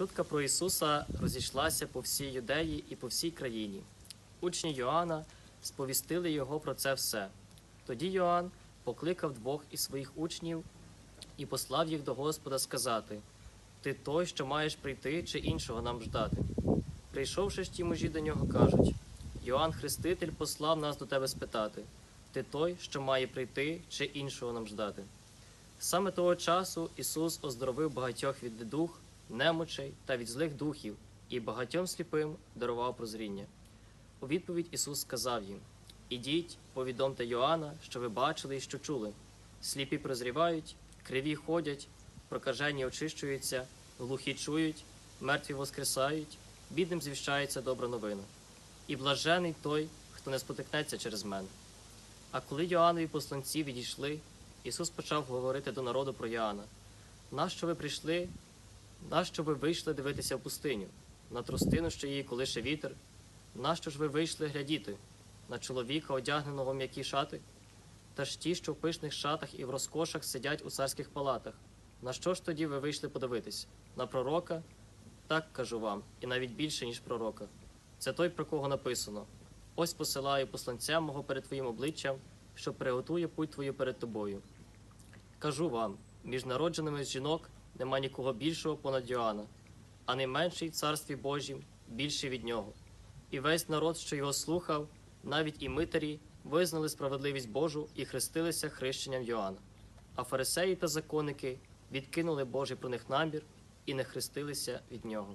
Чутка про Ісуса розійшлася по всій юдеї і по всій країні. Учні Йоанна сповістили його про це все. Тоді Йоанн покликав двох із своїх учнів і послав їх до Господа сказати: Ти той, що маєш прийти, чи іншого нам ждати? Прийшовши ж ті мужі до нього, кажуть: Йоанн Хреститель послав нас до тебе спитати: Ти той, що має прийти, чи іншого нам ждати? Саме того часу Ісус оздоровив багатьох від недух, немочей та від злих духів, і багатьом сліпим дарував прозріння. У відповідь Ісус сказав їм: Ідіть, повідомте Йоанна, що ви бачили і що чули. Сліпі прозрівають, криві ходять, прокажені очищуються, глухі чують, мертві воскресають, бідним звіщається добра новина. І блажений той, хто не спотикнеться через мене. А коли Йоаннові посланці відійшли, Ісус почав говорити до народу про Йоанна. Нащо ви прийшли? Нащо ви вийшли дивитися в пустиню? На тростину, що її колише вітер? Нащо ж ви вийшли глядіти? На чоловіка, одягненого в м'які шати? Та ж ті, що в пишних шатах і в розкошах сидять у царських палатах. На що ж тоді ви вийшли подивитись? На пророка? Так кажу вам, і навіть більше, ніж пророка. Це той, про кого написано: Ось посилаю посланця мого перед твоїм обличчям, що приготує путь твою перед тобою. Кажу вам, між народженими з жінок нема нікого більшого понад Йоанна, а найменший в царстві Божім більший від нього. І весь народ, що його слухав, навіть і митарі, визнали справедливість Божу і хрестилися хрещенням Йоанна. А фарисеї та законники відкинули Божий про них намір і не хрестилися від нього.